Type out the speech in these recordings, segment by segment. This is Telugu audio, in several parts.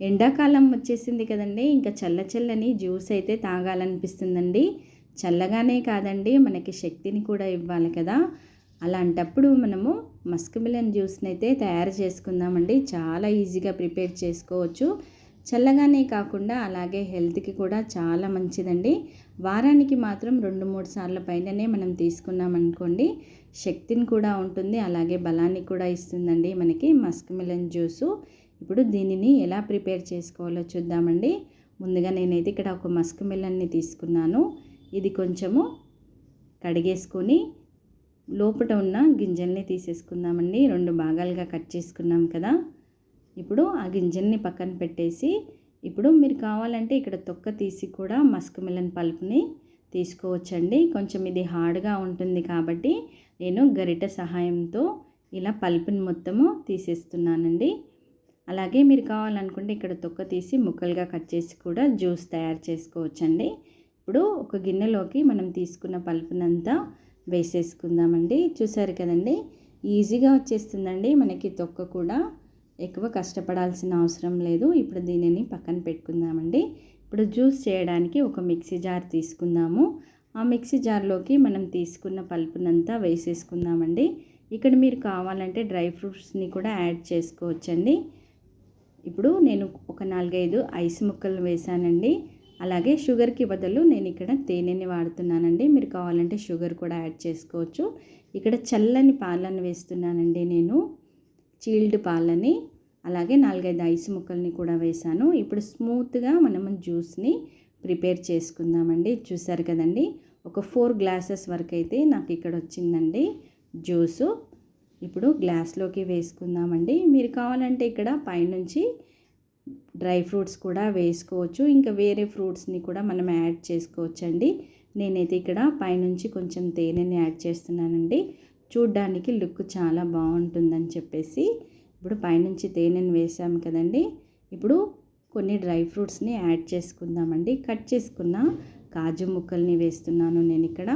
ఎండాకాలం వచ్చేసింది కదండి. ఇంకా చల్ల చల్లని జ్యూస్ అయితే తాగాలనిపిస్తుందండి. చల్లగానే కాదండి మనకి శక్తిని కూడా ఇవ్వాలి కదా. అలాంటప్పుడు మనము మస్క్ మిలన్ జ్యూస్ని అయితే తయారు చేసుకుందామండి. చాలా ఈజీగా ప్రిపేర్ చేసుకోవచ్చు. చల్లగానే కాకుండా అలాగే హెల్త్కి కూడా చాలా మంచిదండి. వారానికి మాత్రం రెండు మూడు సార్ల పైననే మనం తీసుకున్నామనుకోండి శక్తిని కూడా ఉంటుంది అలాగే బలాన్ని కూడా ఇస్తుందండి మనకి మస్క్ మిలన్ జ్యూసు. ఇప్పుడు దీనిని ఎలా ప్రిపేర్ చేసుకోవాలో చూద్దామండి. ముందుగా నేనైతే ఇక్కడ ఒక మస్క్ మిల్లన్ని తీసుకున్నాను. ఇది కొంచెము కడిగేసుకొని లోపల ఉన్న గింజల్ని తీసేసుకుందామండి. రెండు భాగాలుగా కట్ చేసుకున్నాం కదా. ఇప్పుడు ఆ గింజల్ని పక్కన పెట్టేసి ఇప్పుడు మీరు కావాలంటే ఇక్కడ తొక్క తీసి కూడా మస్క్ మిల్లన్ పల్ప్ని తీసుకోవచ్చండి. కొంచెం ఇది హార్డ్గా ఉంటుంది కాబట్టి నేను గరిట సహాయంతో ఇలా పల్పుని మొత్తము తీసేస్తున్నానండి. అలాగే మీరు కావాలనుకుంటే ఇక్కడ తొక్క తీసి ముక్కలుగా కట్ చేసి కూడా జ్యూస్ తయారు చేసుకోవచ్చండి. ఇప్పుడు ఒక గిన్నెలోకి మనం తీసుకున్న పల్పునంతా వేసేసుకుందామండి. చూసారు కదండి ఈజీగా వచ్చేస్తుందండి. మనకి తొక్క కూడా ఎక్కువ కష్టపడాల్సిన అవసరం లేదు. ఇప్పుడు దీనిని పక్కన పెట్టుకుందామండి. ఇప్పుడు జ్యూస్ చేయడానికి ఒక మిక్సీ జార్ తీసుకుందాము. ఆ మిక్సీ జార్లోకి మనం తీసుకున్న పల్పునంతా వేసేసుకుందామండి. ఇక్కడ మీరు కావాలంటే డ్రై ఫ్రూట్స్ని కూడా యాడ్ చేసుకోవచ్చండి. ఇప్పుడు నేను ఒక నాలుగైదు ఐస్ ముక్కలు వేసానండి అలాగే షుగర్కి బదులు నేను ఇక్కడ తేనెని వాడుతున్నానండి. మీరు కావాలంటే షుగర్ కూడా యాడ్ చేసుకోవచ్చు. ఇక్కడ చల్లని పాలను వేస్తున్నానండి నేను. చీల్డ్ పాలని. అలాగే నాలుగైదు ఐస్ ముక్కల్ని కూడా వేసాను ఇప్పుడు స్మూత్గా మనము జ్యూస్ని ప్రిపేర్ చేసుకుందామండి. చూసారు కదండి? ఒక ఫోర్ గ్లాసెస్ వరకు అయితే నాకు ఇక్కడ వచ్చిందండి జ్యూసు. ఇప్పుడు గ్లాస్లోకి వేసుకుందామండి. మీరు కావాలంటే ఇక్కడ పైనుంచి డ్రై ఫ్రూట్స్ కూడా వేసుకోవచ్చు. ఇంకా వేరే ఫ్రూట్స్ని కూడా మనం యాడ్ చేసుకోవచ్చండి. నేనైతే ఇక్కడ పైనుంచి కొంచెం తేనెని యాడ్ చేస్తున్నానండి. చూడ్డానికి లుక్ చాలా బాగుంటుందని చెప్పేసి ఇప్పుడు పైనుంచి తేనెని వేసాం కదండి. ఇప్పుడు కొన్ని డ్రై ఫ్రూట్స్ని యాడ్ చేసుకుందామండి. కట్ చేసుకున్న కాజు ముక్కల్ని వేస్తున్నాను నేను ఇక్కడ.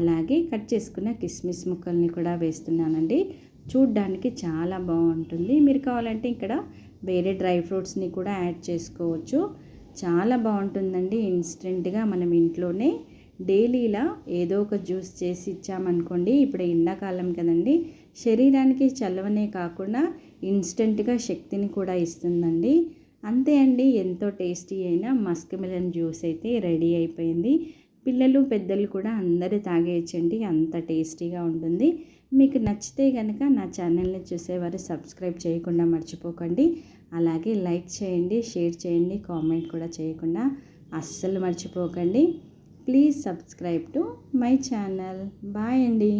అలాగే కట్ చేసుకున్న కిస్మిస్ ముక్కల్ని కూడా వేస్తున్నానండి. చూడ్డానికి చాలా బాగుంటుంది. మీరు కావాలంటే ఇక్కడ వేరే డ్రై ఫ్రూట్స్ని కూడా యాడ్ చేసుకోవచ్చు. చాలా బాగుంటుందండి. ఇన్స్టెంట్గా మనం ఇంట్లోనే డైలీలా ఏదో ఒక జ్యూస్ చేసి ఇచ్చామనుకోండి ఇప్పుడు ఎండాకాలం కదండి శరీరానికి చల్లవనే కాకుండా ఇన్స్టెంట్గా శక్తిని కూడా ఇస్తుందండి. అంతే అండి. ఎంతో టేస్టీ అయిన మస్క్ మిలన్ జ్యూస్ అయితే రెడీ అయిపోయింది. పిల్లలు పెద్దలు కూడా అందరూ తాగేయచ్చండి. అంత టేస్టీగా ఉంటుంది. మీకు నచ్చితే కనుక నా ఛానల్ని చూసేవారు సబ్స్క్రైబ్ చేయకుండా మర్చిపోకండి. అలాగే లైక్ చేయండి షేర్ చేయండి కామెంట్ కూడా చేయకుండా అస్సలు మర్చిపోకండి. Please subscribe to my channel. Bye అండి.